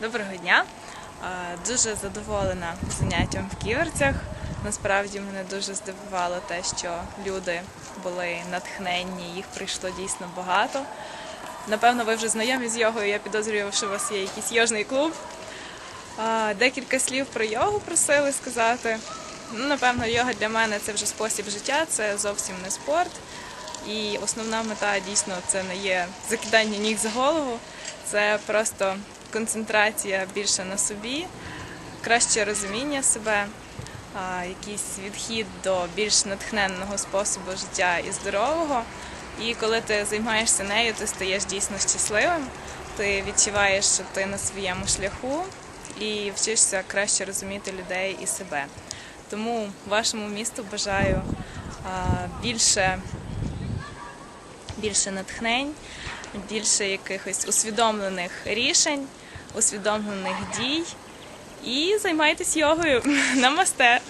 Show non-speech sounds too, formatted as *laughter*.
Доброго дня. Е, Дуже задоволена заняттям в ківерцях. Насправді мене дуже здивувало те, що люди були натхненні, їх прийшло дійсно багато. Напевно, ви вже знайомі з йогою. Я підозрюю, що у вас є якийсь йожний клуб. Е, Декілька слів про йогу просили сказати. Ну, напевно, йога для мене це вже спосіб життя, це зовсім не спорт. І основна мета дійсно це не є закидання ніг за голову, це просто концентрація більше на собі, краще розуміння себе, якийсь відхід до більш натхненного способу життя і здорового. І коли ти займаєшся нею, ти стаєш дійсно щасливим, ти відчуваєш, що ти на своєму шляху і вчишся краще розуміти людей і себе. Тому вашому місту бажаю більше більше натхнень, більше якихось усвідомлених рішень, усвідомлених дій. І займайтесь йогою. *laughs* Намасте!